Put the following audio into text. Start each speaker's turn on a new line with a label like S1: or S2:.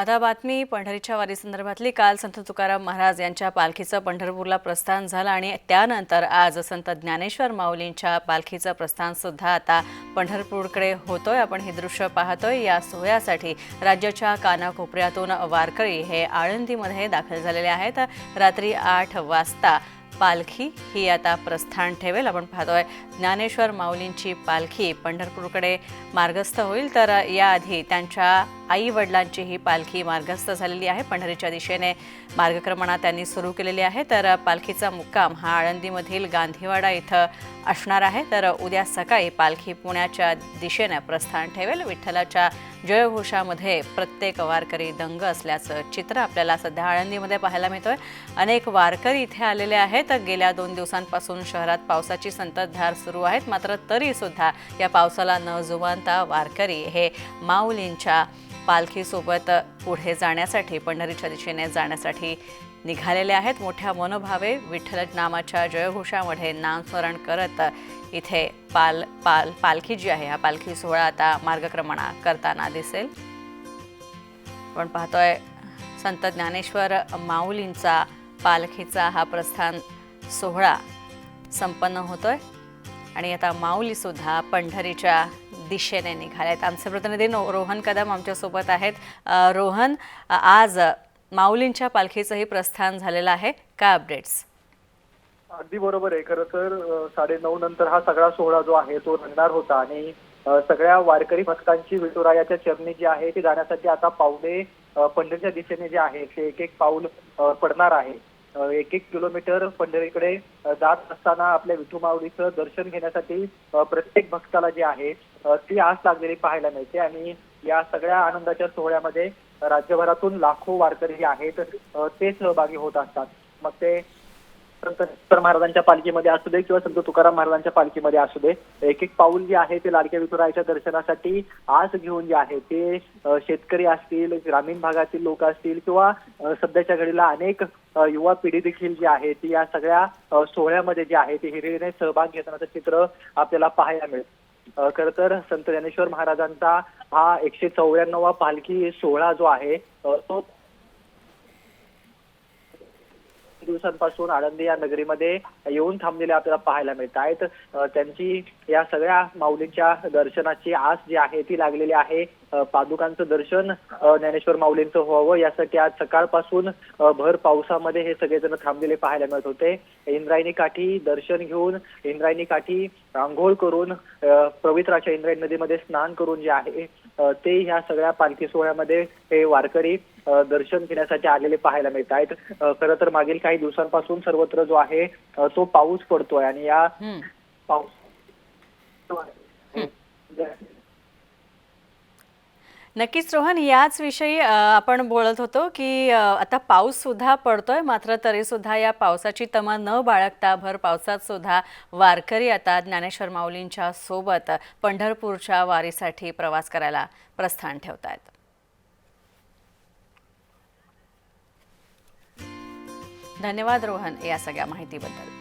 S1: आता बातमी. पंढरीच्या वारीसंदर्भातली काल संत तुकाराम महाराज यांच्या पालखीचं पंढरपूरला प्रस्थान झालं आणि त्यानंतर आज संत ज्ञानेश्वर माऊलींच्या पालखीचं प्रस्थान सुद्धा आता पंढरपूरकडे होतोय. आपण हे दृश्य पाहतोय. या सोहळ्यासाठी राज्याच्या कानाकोपऱ्यातून वारकरी हे आळंदीमध्ये दाखल झालेले आहेत. रात्री आठ वाजता पालखी ही आता प्रस्थान ठेवेल. आपण पाहतोय ज्ञानेश्वर माऊलींची पालखी पंढरपूरकडे मार्गस्थ होईल. तर याआधी त्यांच्या आई वडिलांची ही पालखी मार्गस्थ झालेली आहे. पंढरीच्या दिशेने मार्गक्रमणा त्यांनी सुरू केलेली आहे. तर पालखीचा मुक्काम हा आळंदीमधील गांधीवाडा इथं असणार आहे. तर उद्या सकाळी पालखी पुण्याच्या दिशेने प्रस्थान ठेवेल. विठ्ठलाच्या जयघोषामध्ये प्रत्येक वारकरी दंग असल्याचं चित्र आपल्याला सध्या आळंदीमध्ये पाहायला मिळतोय. अनेक वारकरी इथे आलेले आहेत. गेल्या दोन दिवसांपासून शहरात पावसाची संततधार सुरू आहेत. मात्र तरी सुद्धा या पावसाला न जुमानता वारकरी हे माऊलींच्या पालखीसोबत पुढे जाण्यासाठी पंढरीच्या दिशेने जाण्यासाठी निघालेले आहेत. मोठ्या मनोभावे विठ्ठल नामाच्या जयघोषामध्ये नामस्मरण करत इथे पाल पाल पालखी जी आहे हा पालखी सोहळा आता मार्गक्रमणा करताना दिसेल. पण पाहतोय संत ज्ञानेश्वर माऊलींचा पालखीचा हा प्रस्थान सोहळा संपन्न होतोय. आणि आता माऊलीसुद्धा पंढरीच्या दिशेने निघालेत. आमचे प्रतिनिधी रोहन कदम आमच्यासोबत आहेत. रोहन आज माऊलींच्या पालखीचंही प्रस्थान झालेलं आहे. काय अपडेट्स
S2: अगदी बरोबर आहे. खरं तर साडे साडेनऊ नंतर हा सगळा सोहळा जो आहे तो रंगणार होता. आणि सगळ्या वारकरी भक्तांची विठुरायाच्या चरणी जी आहे ती जाण्यासाठी आता पावले पंढरीच्या दिशेने जे आहे ते एक एक पाऊल पडणार आहे. एक एक किलोमीटर पंढरीकडे जात असताना आपल्या विठुमाऊलीचं दर्शन घेण्यासाठी प्रत्येक भक्ताला जे आहे ती आस लागलेली पाहायला मिळते. आणि या सगळ्या आनंदाच्या सोहळ्यामध्ये राज्यभरातून लाखो वारकरी जे आहेत ते सहभागी होत असतात. मग ते संत महाराजांच्या पालखीमध्ये असू दे किंवा संत तुकाराम महाराजांच्या पालखीमध्ये असू दे एक एक पाऊल जे आहे ते लाडक्या विठुरायाच्या दर्शनासाठी आस घेऊन जे आहे ते शेतकरी असतील ग्रामीण भागातील लोक असतील किंवा सध्याच्या घडीला अनेक युवा पिढी देखील जी आहे ती या सगळ्या सोहळ्यामध्ये जी आहे ती हिरिरीने सहभाग घेतानाचं चित्र आपल्याला पाहायला मिळेल. खर तर संत ज्ञानेश्वर महाराजांचा हा एकशे चौऱ्याण्णवा पालखी सोहळा जो आहे तो दिवसांपासून आळंदी या नगरीमध्ये येऊन थांबलेले आपल्याला पाहायला मिळत आहेत. त्यांची या सगळ्या माऊलींच्या दर्शनाची आस जी आहे ती लागलेली आहे. पादुकांचं दर्शन ज्ञानेश्वर माऊलींचं व्हावं यासाठी आज सकाळपासून भर पावसामध्ये हे सगळेजण थांबलेले पाहायला मिळत होते. इंद्रायणी काठी दर्शन घेऊन इंद्रायणी काठी आंघोळ करून अ, पवित्र अशा इंद्रायणी नदीमध्ये स्नान करून जे आहे ते ह्या सगळ्या पालखी सोहळ्यामध्ये हे वारकरी दर्शन घेण्यासाठी आलेले पाहायला मिळत आहेत. खरं तर मागील काही दिवसांपासून सर्वत्र जो आहे तो पाऊस पडतोय आणि या. पाऊस
S1: नक्कीच रोहन याच विषयी आपण बोलत होतो की आता पाऊस सुद्धा पडतोय मात्र तरी सुद्धा या पावसाची तमा न बाळगता भर पावसात सुद्धा वारकरी आता ज्ञानेश्वर माऊलींच्या सोबत पंढरपूरच्या वारीसाठी प्रवास करायला प्रस्थान ठेवत आहेत धन्यवाद रोहन या सगळ्या माहितीबद्दल.